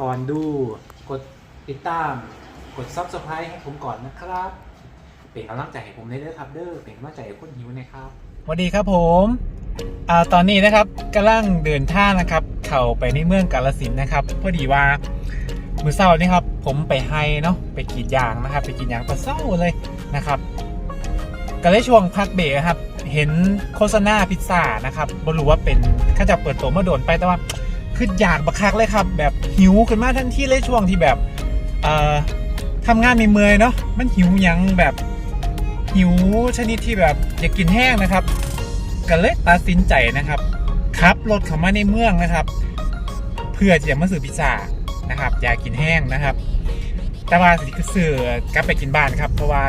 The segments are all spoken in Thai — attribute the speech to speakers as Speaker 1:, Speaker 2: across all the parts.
Speaker 1: ก่อนดูกดติดตาม กด subscribe ให้ผมก่อนนะครับ เป็นกำลังใจให้ผมได้เด้อครับเด้อเป็นกำลังใจให้คนหิวนะครับสวัสดีครับผมอ่าตอนนี้นะครับกำลังเดินท่างนะครับ เข้าไปในเมืองกาลสินนะครับ พอดีว่ามือเศร้านี่ครับ ผมไปไฮเนาะไปกรีดยางนะครับ ไปกรีดยางตะเศร้าเลยนะครับ ก็ได้ช่วงพักเบรกครับ เห็นโฆษณาพิซซ่านะครับบรู้ว่าเป็นข้าจะเปิดตัวเมื่อโดนไปแต่ว่า คืออยากบักคักเลยครับ แบบหิวขึ้นมากทันทีเลยช่วงที่แบบเอ่อทำงานมีเมื่อยเนาะมันหิวยังแบบหิวชนิดที่แบบอยากกินแห้งนะครับก็เลยตัดสินใจนะครับขับรถเข้ามาในเมืองนะครับ เพื่อจะมาซื้อพิซซ่านะครับอยากกินแห้งนะครับ แต่ว่าสิคือซื้อกลับไปกินบ้านครับ เพราะว่า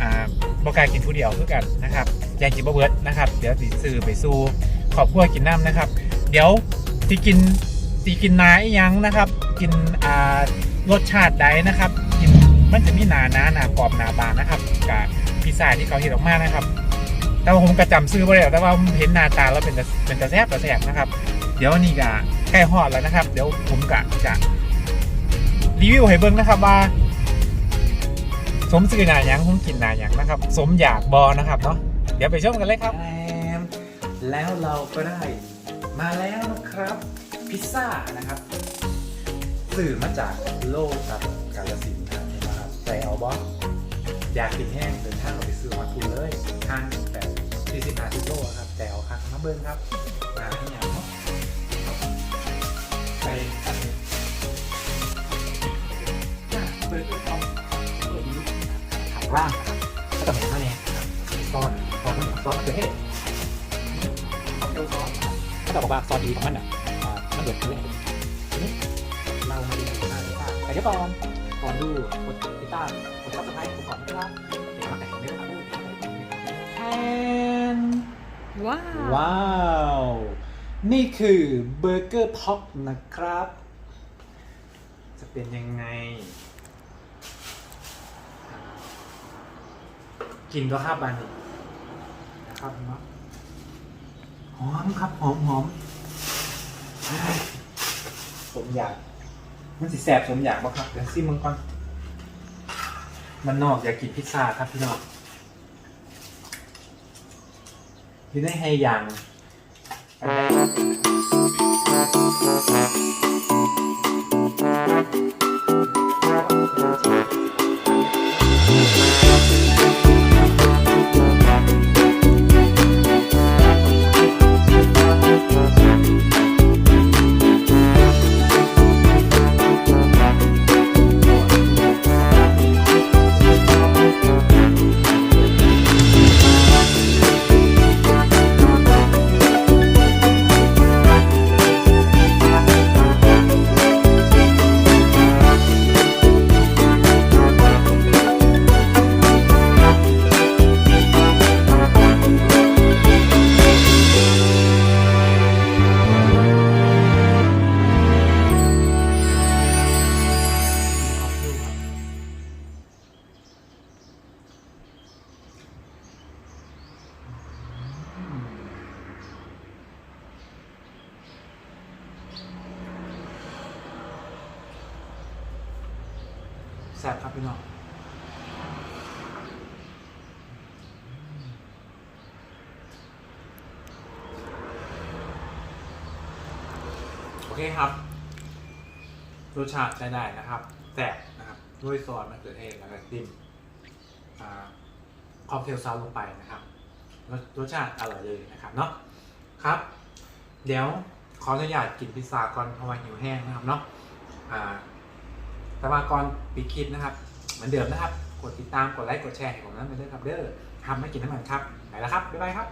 Speaker 1: อ่าบอกล้ารกินผู้เดียวคือกันนะครับอยากกินบะเบิร์ดนะครับ เดี๋ยวสิซื้อไปสู้ขอบครัวกินน้ำนะครับ เดี๋ยวสิกิน สิกินนาอีหยังนะครับ กินอ่ารสชาติใดนะครับ กินมันจะมีหนาหนาหนากรอบหนาบางนะครับกับพิซซ่าที่เขาเห็นออกมานะครับ แต่ว่าผมก็จำซื้อไ่ได้หรอกแต่ว่าผมเห็นหน้าตาแล้วเป็นตาเป็นตาแซ่บตาแซ่บนะครับ เดี๋ยวนี่ก็ใกล้ฮอดแล้วนะครับ เดี๋ยวผมกะจะรีวิวให้เบิ้งนะครับว่า สมซื้อหนาหยังผมกินหนาหยังนะครับ สมอยากบอนะครับเนาะเดี๋ยวไปชมกันเลยครับ แล้วเราก็ได้มาแล้วนะครับ พิซซ่านะครับสื่อมาจากโลกครับกาลสินธุ์ครับเห็นไหมครับใจเอาบอสอยากกินแห้งเดินทางเราไปซื้อมาทุนเลยทางแต่สี่สิบห้าสิบโลครับแต่เอาครับมาเบิ้งครับมาให้ยังเนาะไปครับเปิดเลยครับเปิดดูถ่ายว่างครับก็ต้องเห็นมาเนี่ยครับซอสซอสซอสมะเขือเทศซอสเดียวซอสถ้าแต่บอกว่าซอสดีของมันอะ มันเดือดเลยทีนี้เรามาดูหน้าพิซซ่าแต่เดี๋ยวก่อนก่อนดูกดติดตามกดซับสไครต์ผมก่อนนะครับเป็นกำลังใจให้ผมด้วยนะครับแอน
Speaker 2: ว้าว
Speaker 1: ว้าว นี่คือเบอร์เกอร์พ็อกนะครับ จะเป็นยังไง กินก็ครับบานนี้นะครับเนาะหอมครับ หอมหอมเฮ้ย สมอยาก มันสิแสบสมอยากบ่ครับเดี๋ยวซิมมันก่อน มันนอกอยากกินพิซซ่าครับพี่น้องพี่ได้ให้ยังอันใด แซ่บครับพี่น้องโอเคครับรสชาติใช้ได้นะครับแซ่บนะครับด้วยซอสมะเขือเทศแล้วก็ดิมอ่าคอกเทลซอสลงไปนะครับรสรสชาติอร่อยเลยนะครับเนาะครับ เดี๋ยวขออนุญาตกินพิซซ่าก่อนเพราะว่าหิวแห้งนะครับเนาะอ่า แต่ว่าก่อนปิดคลิปนะครับ เหมือนเดิมนะครับ กดติดตาม กดไลค์ กดแชร์ให้ผมนั้นไปด้วยครับเด้อทำให้กินน้ำมันครับ ไปแล้วครับ บ๊ายบายครับ